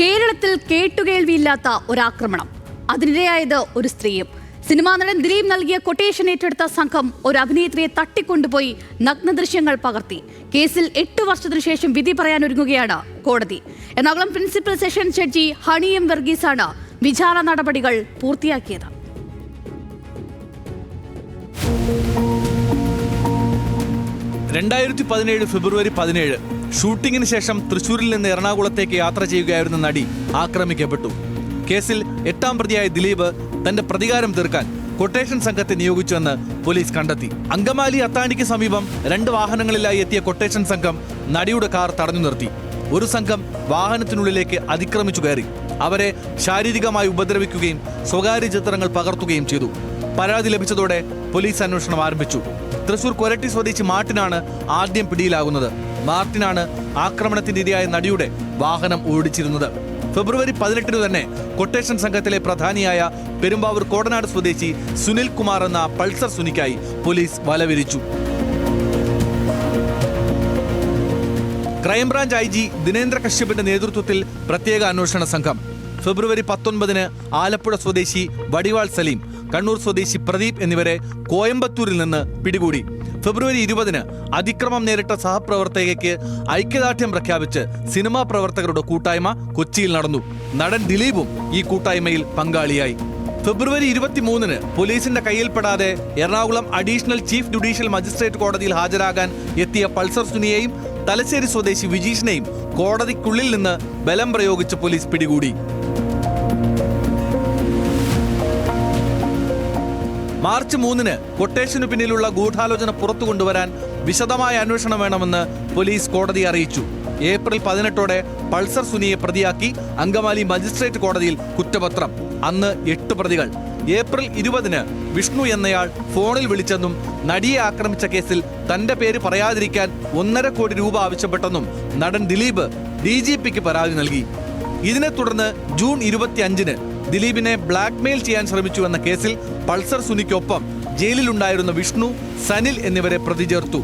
കേരളത്തിൽ കേട്ടുകേൾവിയില്ലാത്ത ഒരാക്രമണം. അതിനിരയായത് ഒരു സ്ത്രീയും. സിനിമാ നടൻ ദിലീപ് നൽകിയ കൊട്ടേഷൻ ഏറ്റെടുത്ത സംഘം ഒരു അഭിനേത്രിയെ തട്ടിക്കൊണ്ടുപോയി നഗ്നദൃശ്യങ്ങൾ പകർത്തി. കേസിൽ എട്ട് വർഷത്തിനു ശേഷം വിധി പറയാൻ ഒരുങ്ങുകയാണ് കോടതി. Ernakulam principal session judge Honey വർഗീസാണ് വിചാരണ നടപടികൾ പൂർത്തിയാക്കിയത്. രണ്ടായിരത്തി പതിനേഴ് ഫെബ്രുവരി പതിനേഴ് ഷൂട്ടിങ്ങിന് ശേഷം തൃശൂരിൽ നിന്ന് എറണാകുളത്തേക്ക് യാത്ര ചെയ്യുകയായിരുന്ന നടി ആക്രമിക്കപ്പെട്ടു. കേസിൽ എട്ടാം പ്രതിയായ ദിലീപ് തന്റെ പ്രതികാരം തീർക്കാൻ കൊട്ടേഷൻ സംഘത്തെ നിയോഗിച്ചുവെന്ന് പോലീസ് കണ്ടെത്തി. അങ്കമാലി അത്താണിക്ക് സമീപം രണ്ട് വാഹനങ്ങളിലായി എത്തിയ കൊട്ടേഷൻ സംഘം നടിയുടെ കാർ തടഞ്ഞു നിർത്തി. ഒരു സംഘം വാഹനത്തിനുള്ളിലേക്ക് അതിക്രമിച്ചു കയറി. അവരെ ശാരീരികമായി ഉപദ്രവിക്കുകയും സ്വകാര്യ ചിത്രങ്ങൾ പകർത്തുകയും ചെയ്തു. പരാതി ലഭിച്ചതോടെ പോലീസ് അന്വേഷണം ആരംഭിച്ചു. തൃശൂർ കൊരട്ടി സ്വദേശി മാട്ടിനാണ് ആദ്യം പിടിയിലാകുന്നത്. മാർട്ടിനാണ് ആക്രമണത്തിനിരയായ നടിയുടെ വാഹനം ഓടിച്ചിരുന്നത്. ഫെബ്രുവരി പതിനെട്ടിന് തന്നെ കൊട്ടേഷൻ സംഘത്തിലെ പ്രധാനിയായ പെരുമ്പാവൂർ കോടനാട് സ്വദേശി സുനിൽ കുമാർ എന്ന പൾസർ സുനിക്കായി police വലവിരിച്ചു. Crime branch I G Dinendra കശ്യപിന്റെ നേതൃത്വത്തിൽ പ്രത്യേക അന്വേഷണ സംഘം. ഫെബ്രുവരി പത്തൊൻപതിന് ആലപ്പുഴ സ്വദേശി വടിവാൾ സലീം കണ്ണൂർ സ്വദേശി പ്രദീപ് എന്നിവരെ കോയമ്പത്തൂരിൽ നിന്ന് പിടികൂടി. ഫെബ്രുവരി ഇരുപതിന് അതിക്രമം നേരിട്ട സഹപ്രവർത്തകയ്ക്ക് ഐക്യദാർഢ്യം പ്രഖ്യാപിച്ച് സിനിമാ പ്രവർത്തകരുടെ കൂട്ടായ്മ കൊച്ചിയിൽ നടന്നു. നടൻ ദിലീപും ഈ കൂട്ടായ്മയിൽ പങ്കാളിയായി. ഫെബ്രുവരി ഇരുപത്തിമൂന്നിന് പോലീസിന്റെ കയ്യിൽപ്പെടാതെ Ernakulam additional chief judicial magistrate കോടതിയിൽ ഹാജരാകാൻ എത്തിയ പൾസർ സുനിയെയും തലശ്ശേരി സ്വദേശി വിജീഷിനെയും കോടതിക്കുള്ളിൽ നിന്ന് ബലം പ്രയോഗിച്ച് പോലീസ് പിടികൂടി. മാർച്ച് മൂന്നിന് കൊട്ടേഷനു പിന്നിലുള്ള ഗൂഢാലോചന പുറത്തു കൊണ്ടുവരാൻ വിശദമായ അന്വേഷണം വേണമെന്ന് പോലീസ് കോടതിയെ അറിയിച്ചു. ഏപ്രിൽ പതിനെട്ടോടെ പൾസർ സുനിയെ പ്രതിയാക്കി അങ്കമാലി മജിസ്ട്രേറ്റ് കോടതിയിൽ കുറ്റപത്രം. അന്ന് എട്ട് പ്രതികൾ. ഏപ്രിൽ ഇരുപതിന് വിഷ്ണു എന്നയാൾ ഫോണിൽ വിളിച്ചെന്നും നടിയെ ആക്രമിച്ച കേസിൽ തന്റെ പേര് പറയാതിരിക്കാൻ ഒന്നര കോടി രൂപ ആവശ്യപ്പെട്ടെന്നും നടൻ ദിലീപ് ഡി ജി പിക്ക് പരാതി നൽകി. ഇതിനെ തുടർന്ന് ജൂൺ ഇരുപത്തിയഞ്ചിന് ദിലീപിനെ ബ്ലാക്ക്മെയിൽ ചെയ്യാൻ ശ്രമിച്ചുവെന്ന കേസിൽ പൾസർ സുനിക്കൊപ്പം ജയിലിലുണ്ടായിരുന്ന വിഷ്ണു സനിൽ എന്നിവരെ പ്രതി ചേർത്തു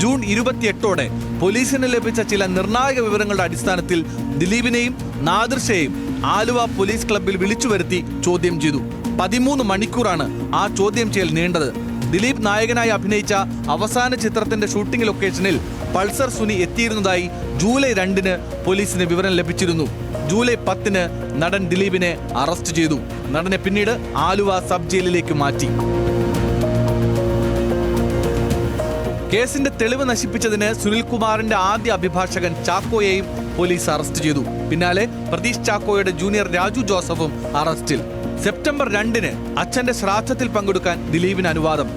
ജൂൺ ഇരുപത്തിയെട്ടോടെ പോലീസിന് ലഭിച്ച ചില നിർണായക വിവരങ്ങളുടെ അടിസ്ഥാനത്തിൽ ദിലീപിനെയും നാദിർഷയെയും ആലുവ പോലീസ് ക്ലബിൽ വിളിച്ചു വരുത്തി ചോദ്യം ചെയ്തു. പതിമൂന്ന് മണിക്കൂറാണ് ആ ചോദ്യം ചെയ്യൽ നീണ്ടത്. ദിലീപ് നായകനായി അഭിനയിച്ച അവസാന ചിത്രത്തിന്റെ ഷൂട്ടിംഗ് ലൊക്കേഷനിൽ പൾസർ സുനി എത്തിയിരുന്നതായി ജൂലൈ രണ്ടിന് പോലീസിന് വിവരം ലഭിച്ചിരുന്നു. ജൂലൈ പത്തിന് നടൻ ദിലീപിനെ അറസ്റ്റ് ചെയ്തു. നടനെ പിന്നീട് ആലുവ സബ് ജയിലിലേക്ക് മാറ്റി. കേസിന്റെ തെളിവ് നശിപ്പിച്ചതിന് സുനിൽകുമാറിന്റെ ആദ്യ അഭിഭാഷകൻ ചാക്കോയെയും പോലീസ് അറസ്റ്റ് ചെയ്തു. പിന്നാലെ പ്രതീഷ് ചാക്കോയുടെ ജൂനിയർ രാജു ജോസഫും അറസ്റ്റിൽ. സെപ്റ്റംബർ രണ്ടിന് അച്ഛന്റെ ശ്രാദ്ധത്തിൽ പങ്കെടുക്കാൻ ദിലീപിന് അനുവാദം.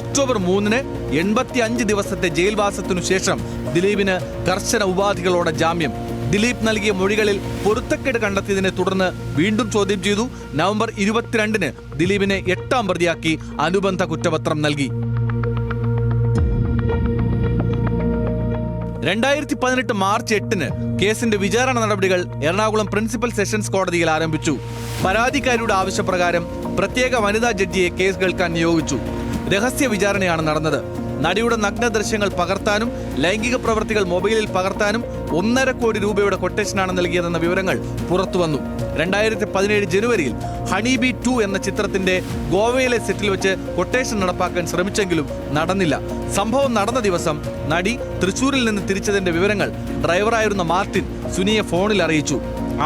ഒക്ടോബർ മൂന്നിന് എൺപത്തി അഞ്ച് ദിവസത്തെ ജയിൽവാസത്തിനു ശേഷം ദിലീപിന് കർശന ഉപാധികളോടെ ജാമ്യം. ദിലീപ് നൽകിയ മൊഴികളിൽ പൊരുത്തക്കേട് കണ്ടെത്തിയതിനെ തുടർന്ന് വീണ്ടും ചോദ്യം ചെയ്തു. നവംബർ ഇരുപത്തിരണ്ടിന് ദിലീപിനെ എട്ടാം പ്രതിയാക്കി അനുബന്ധ കുറ്റപത്രം നൽകി. രണ്ടായിരത്തി പതിനെട്ട് മാർച്ച് എട്ടിന് കേസിന്റെ വിചാരണ നടപടികൾ എറണാകുളം പ്രിൻസിപ്പൽ സെഷൻസ് കോടതിയിൽ ആരംഭിച്ചു. പരാതിക്കാരിയുടെ ആവശ്യപ്രകാരം പ്രത്യേക വനിതാ ജഡ്ജിയെ കേസ് കേൾക്കാൻ നിയോഗിച്ചു. രഹസ്യ വിചാരണയാണ് നടന്നത്. നടിയുടെ നഗ്ന ദൃശ്യങ്ങൾ പകർത്താനും ലൈംഗിക പ്രവൃത്തികൾ മൊബൈലിൽ പകർത്താനും ഒന്നര കോടി രൂപയുടെ കൊട്ടേഷനാണ് നൽകിയതെന്ന വിവരങ്ങൾ പുറത്തുവന്നു രണ്ടായിരത്തി പതിനേഴ് ജനുവരിയിൽ ഹണി ബി ടു എന്ന ചിത്രത്തിന്റെ ഗോവയിലെ സെറ്റിൽ വെച്ച് കൊട്ടേഷൻ നടപ്പാക്കാൻ ശ്രമിച്ചെങ്കിലും നടന്നില്ല. സംഭവം നടന്ന ദിവസം നടി തൃശൂരിൽ നിന്ന് തിരിച്ചതിന്റെ വിവരങ്ങൾ ഡ്രൈവറായിരുന്ന മാർട്ടിൻ സുനിയെ ഫോണിൽ അറിയിച്ചു.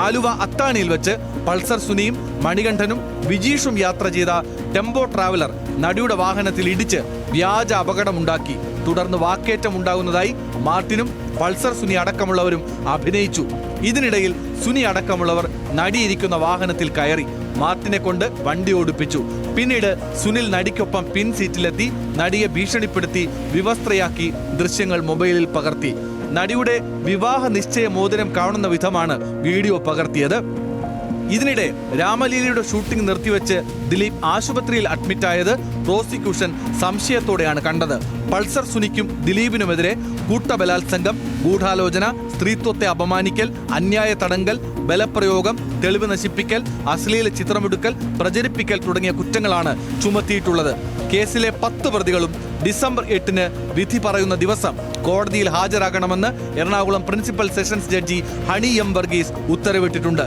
ആലുവ അത്താണിയിൽ വെച്ച് പൾസർ സുനിയും മണികണ്ഠനും വിജീഷും യാത്ര ചെയ്ത ടെമ്പോ ട്രാവലർ നടിയുടെ വാഹനത്തിൽ ഇടിച്ച് വ്യാജ അപകടമുണ്ടാക്കി. തുടർന്ന് വാക്കേറ്റം ഉണ്ടാകുന്നതായി മാർട്ടിനും പൾസർ സുനി അടക്കമുള്ളവരും അഭിനയിച്ചു. ഇതിനിടയിൽ സുനി അടക്കമുള്ളവർ നടിയിരിക്കുന്ന വാഹനത്തിൽ കയറി മാർട്ടിനെ കൊണ്ട് വണ്ടി ഓടിപ്പിച്ചു. പിന്നീട് സുനിൽ നടിക്കൊപ്പം പിൻ സീറ്റിലെത്തി നടിയെ ഭീഷണിപ്പെടുത്തി വിവസ്ത്രയാക്കി ദൃശ്യങ്ങൾ മൊബൈലിൽ പകർത്തി. നടിയുടെ വിവാഹ നിശ്ചയ മോതിരം കാണുന്ന വിധമാണ് വീഡിയോ പകർത്തിയത്. ഇതിനിടെ രാമലീലയുടെ ഷൂട്ടിംഗ് നിർത്തിവെച്ച് ദിലീപ് ആശുപത്രിയിൽ അഡ്മിറ്റായത് പ്രോസിക്യൂഷൻ സംശയത്തോടെയാണ് കണ്ടത്. പൾസർ സുനിക്കും ദിലീപിനുമെതിരെ കൂട്ടബലാത്സംഗം ഗൂഢാലോചന സ്ത്രീത്വത്തെ അപമാനിക്കൽ അന്യായ തടങ്കൽ ബലപ്രയോഗം തെളിവ് നശിപ്പിക്കൽ അശ്ലീല ചിത്രമെടുക്കൽ പ്രചരിപ്പിക്കൽ തുടങ്ങിയ കുറ്റങ്ങളാണ് ചുമത്തിയിട്ടുള്ളത്. കേസിലെ പത്ത് പ്രതികളും ഡിസംബർ എട്ടിന് വിധി പറയുന്ന ദിവസം കോടതിയിൽ ഹാജരാകണമെന്ന് Ernakulam principal sessions judge Honey M Varghese ഉത്തരവിട്ടിട്ടുണ്ട്.